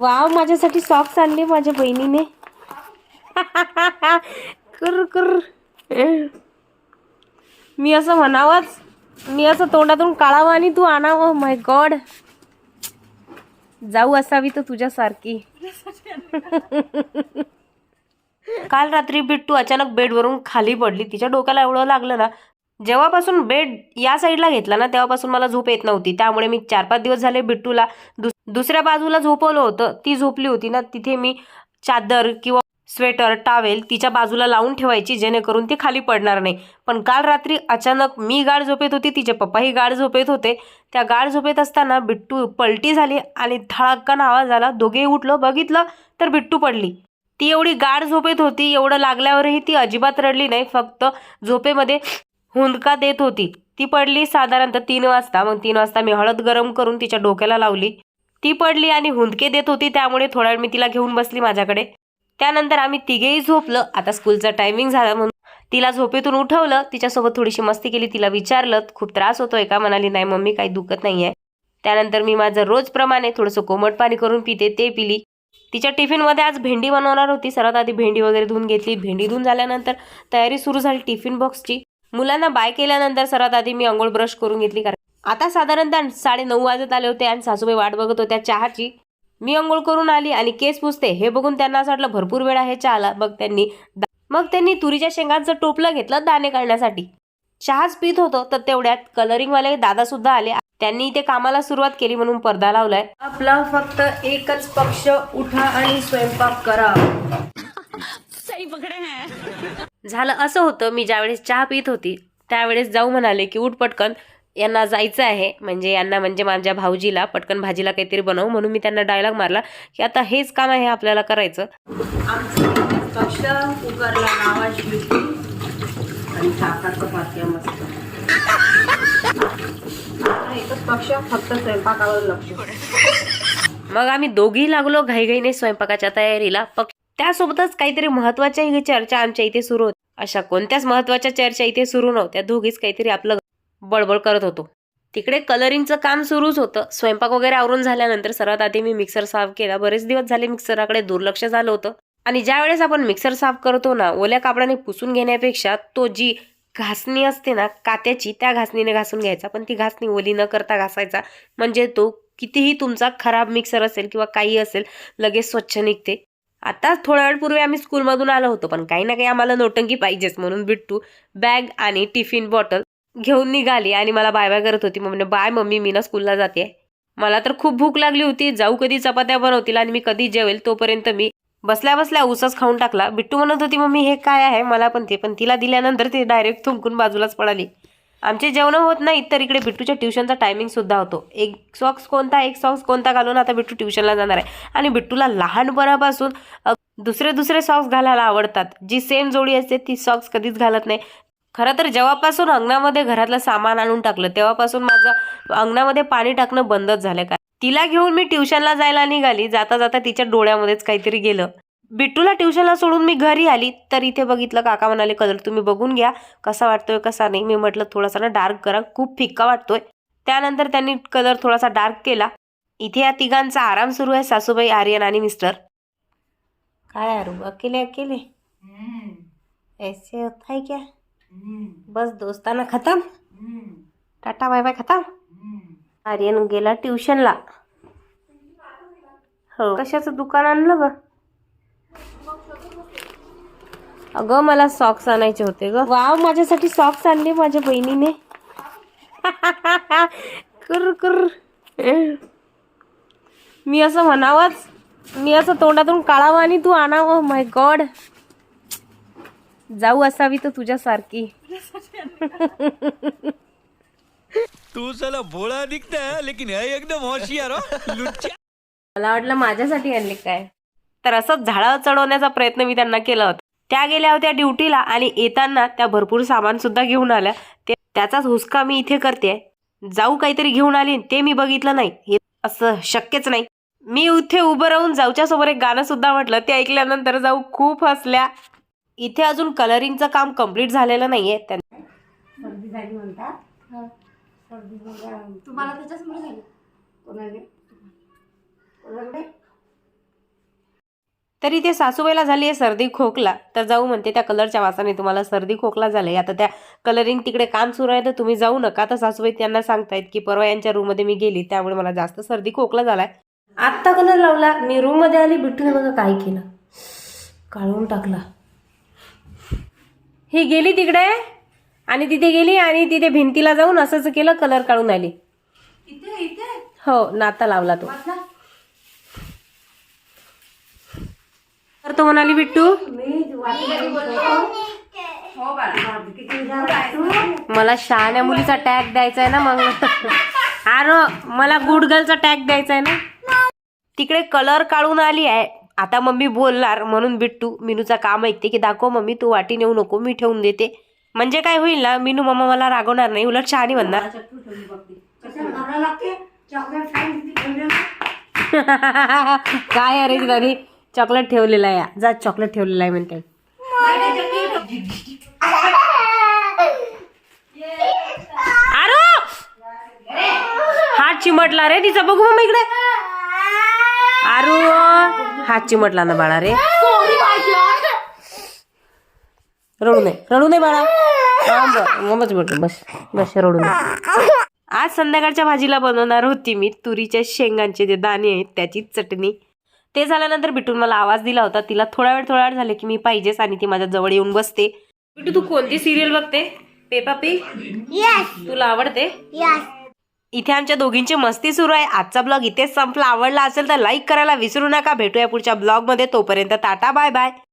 Wow माझ्यासाठी socks आणले माझ्या बहिणीने. कर कर. मी असं म्हणावंच. मी असं तोंडातून काढावं आणि तू आणावं. Oh माय गॉड जाऊ असावी तर तुझ्यासारखी. काल रात्री बिट्टू अचानक बेडवरून खाली पडली. तिच्या डोक्याला एवढं लागलं ना जेव्हापासून बेड या साईडला घेतला ना तेव्हापासून मला झोप येत नव्हती. त्यामुळे मी चार पाच दिवस झाले बिट्टूला दुस दुसऱ्या बाजूला झोपवलं होतं. ती झोपली होती ना तिथे मी चादर किंवा स्वेटर टावेल तिच्या बाजूला लावून ठेवायची जेणेकरून ती खाली पडणार नाही. पण काल रात्री अचानक मी गाढ झोपेत होती तिचे पप्पाही गाढ झोपेत होते. त्या गाढ झोपेत असताना बिट्टू पलटी झाली आणि धडाक्कन आवाज आला. दोघेही उठलं बघितलं तर बिट्टू पडली. ती एवढी गाढ झोपेत होती एवढं लागल्यावरही ती अजिबात रडली नाही. फक्त झोपेमध्ये हुंदका देत होती. ती पडली साधारणतः तीन वाजता. मग तीन वाजता मी हळद गरम करून तिच्या डोक्याला लावली. ती पडली आणि हुंदके देत होती. त्यामुळे थोडा वेळ मी तिला घेऊन बसली माझ्याकडे. त्यानंतर आम्ही तिघेही झोपलं. आता स्कूलचं टायमिंग झालं म्हणून तिला झोपेतून उठवलं. तिच्यासोबत थोडीशी मस्ती केली. तिला विचारलं खूप त्रास होतोय का? म्हणाली नाही मम्मी काही दुखत नाही आहे त्यानंतर मी माझं रोजप्रमाणे थोडंसं कोमट पाणी करून पिते ते पिली. तिच्या टिफिनमध्ये आज भेंडी बनवणार होती. सर्वात आधी भेंडी वगैरे धुवून घेतली. भेंडी धुवून झाल्यानंतर तयारी सुरू झाली टिफिन बॉक्सची. मुलांना बाय केल्यानंतर सर्वात आधी मी आंघोळ ब्रश करून घेतली कारण आता साधारणतः साडे नऊ वाजत आले होते आणि सासूबाई वाट बघत होत्या चहाची. मी आंघोळ करून आली आणि केस पुसते. हे बघून त्यांना असं वाटलं भरपूर वेळ आहे चहाला. मग त्यांनी मग त्यांनी तुरीच्या शेंगांचं टोपलं घेतलं दाणे काढण्यासाठी. चहाच पित होतो तर तेवढ्यात कलरिंगवाले दादा सुद्धा आले. त्यांनी इथे कामाला सुरुवात केली म्हणून पडदा लावलाय. आपला फक्त एकच पक्ष उठा आणि स्वयंपाक करा. झालं असं होतं मी ज्यावेळेस चहा पित होती त्यावेळेस जाऊ म्हणाले की उठ पटकन यांना जायचं आहे म्हणजे यांना म्हणजे माझ्या भाऊजीला पटकन भाजीला काहीतरी बनवू म्हणून मी त्यांना डायलॉग मारला की आता हेच काम आहे आपल्याला करायचं. मग आम्ही दोघी लागलो घाईघाईने स्वयंपाकाच्या तयारीला. पक्ष त्यासोबतच काहीतरी महत्त्वाच्या चर्चा आमच्या इथे सुरू होती. अशा कोणत्याच महत्त्वाच्या चर्चा इथे सुरू नव्हत्या. दोघीच काहीतरी आपलं बडबड करत होतो. तिकडे कलरिंगचं काम सुरूच होतं. स्वयंपाक वगैरे आवरून झाल्यानंतर सर्वात आधी मी मिक्सर साफ केला. बरेच दिवस झाले मिक्सराकडे दुर्लक्ष झालं होतं. आणि ज्या वेळेस आपण मिक्सर साफ करतो ना ओल्या कापडाने पुसून घेण्यापेक्षा तो जी घासणी असते ना कात्याची त्या घासणीने घासून घ्यायचा. पण ती घासणी ओली न करता घासायचा. म्हणजे तो कितीही तुमचा खराब मिक्सर असेल किंवा काही असेल लगेच स्वच्छ निघते. आता थोड्या वेळपूर्वी आम्ही स्कूलमधून आलो होतो पण काही ना काही आम्हाला नोटंकी पाहिजेच म्हणून बिट्टू बॅग आणि टिफिन बॉटल घेऊन निघाली आणि मला बाय बाय करत होती. मम्मी म्हणजे बाय मम्मी मी ना स्कूलला जाते. मला तर खूप भूक लागली होती. जाऊ कधी चपात्या बनवतील आणि मी कधी जेवेल तोपर्यंत मी बसल्या बसल्या ऊसच खाऊन टाकला. बिट्टू म्हणत होती मम्मी हे काय आहे? मला पण ते पण तिला दिल्यानंतर ती डायरेक्ट थुंकून बाजूलाच पडाली. आमचे जेवण होत नाहीत तर इकडे बिट्टूच्या ट्युशनचा टायमिंग सुद्धा होतो. एक सॉक्स कोणता एक सॉक्स कोणता घालून आता बिट्टू ट्युशनला जाणार आहे. आणि बिट्टूला लहानपणापासून दुसरे दुसरे सॉक्स घालायला आवडतात. जी सेम जोडी असते ती सॉक्स कधीच घालत नाही. खरं तर जेव्हापासून अंगणामध्ये घरातलं सामान आणून टाकलं तेव्हापासून माझं अंगणामध्ये पाणी टाकणं बंदच झालं. का तिला घेऊन मी ट्युशनला जायला निघाली. जाता जाता तिच्या डोळ्यामध्येच काहीतरी गेलं. बिट्टूला ट्युशनला सोडून मी घरी आली तर इथे बघितलं काका म्हणाले कलर तुम्ही बघून घ्या कसा वाटतोय कसा नाही. मी म्हटलं थोडासा ना डार्क करा खूप फिक्का वाटतोय. त्यानंतर त्यांनी कलर थोडासा डार्क केला. इथे या तिघांचा आराम सुरू आहे सासूबाई आर्यन आणि मिस्टर. काय आरू अकेले अकेले? ऐसे होता है क्या बस दोस्ताना खतम? टाटा बाय बाय खतम? आर्यन गेला ट्युशनला. हो. कशाचं दुकान आणलं ग? अगं मला सॉक्स आणायचे होते ग. वाव माझ्यासाठी सॉक्स आणले माझ्या बहिणीने. कर कर. मी असं म्हणावंच. मी असं तोंडातून काढावं आणि तू आणावं. माय गॉड जाऊ असावी तर तुझ्यासारखी. तू साला भोळा दिखता है लेकिन एकदम होशियार हो. मला वाटलं माझ्यासाठी आणले काय? तर असंच झाडावर चढवण्याचा प्रयत्न मी त्यांना केला होता. त्या गेल्या होत्या ड्युटीला आणि येताना त्या भरपूर सामान सुद्धा घेऊन आल्या. ते त्याचाच हुसका मी इथे करते जाऊ काहीतरी घेऊन आली ते मी बघितलं नाही. हे असं शक्यच नाही. मी इथे उभं राहून जाऊच्या समोर एक गाणं सुद्धा म्हटलं. ते ऐकल्यानंतर जाऊ खूप हसल्या. इथे अजून कलरिंगचं काम कंप्लीट झालेलं नाहीये. त्यांना सर्दी झाली म्हणतात तुम्हाला त्याच्याचमुळे झाली? कोणाकडे कोणाकडे? तरी ते सासूबाईला झाली आहे सर्दी खोकला. तर जाऊ म्हणते त्या कलरच्या वासाने तुम्हाला सर्दी खोकला झालाय. आता त्या कलरिंग तिकडे काम सुरू आहे तर तुम्ही जाऊ नका. तर सासूबाई त्यांना सांगतायत की परवा यांच्या रूममध्ये मी गेली त्यामुळे मला जास्त सर्दी खोकला झालाय. आत्ता कलर लावला? मी रूममध्ये आली बिट्टूने बघा काय केलं? काढून टाकला. ही गेली तिकडे आणि तिथे गेली आणि तिथे भिंतीला जाऊन असंच केलं कलर काढून आली. हो नाता लावला तो. तो म्हणाली बिट्टू मला शहाण्या मुलीचा टॅग द्यायचा आहे ना मग. अरे मला गुड गर्लचा टॅग द्यायचा आहे ना. तिकडे कलर काढून आली आहे. आता मम्मी बोलणार म्हणून बिट्टू मिनूचा काम ऐकते की दाखव मम्मी तू वाटी नेऊ नको मी ठेवून देते. म्हणजे काय होईल ना मिनू मम्मा मला रागवणार नाही उलट शहाणी म्हणणार. काय अरे दादी चॉकलेट ठेवलेला आहे. जा चॉकलेट ठेवलेला आहे म्हणते. अरे हात चिमटला रे तिचा. बघू मग इकडे. आरू हात चिमटला ना बाळा रे. रडू नये. रडू नये बाळा. मगच बस बस बस रडू नये. आज संध्याकाळच्या भाजीला बनवणार होती मी तुरीच्या शेंगांचे जे दाणे आहेत त्याची चटणी. ते झाल्यानंतर बिटून मला आवाज दिला होता. तिला थोडा वेळ थोडा वेळ झाले की मी पाहिजेच आणि ती माझ्या जवळ येऊन बसते. बिटू तू कोणती सिरियल बघते? Peppa Pig? तुला आवडते? इथे आमच्या दोघींची मस्ती सुरू आहे. आजचा ब्लॉग इथेच संपला. आवडला असेल तर लाईक करायला विसरू नका. भेटूया पुढच्या ब्लॉगमध्ये तोपर्यंत टाटा बाय बाय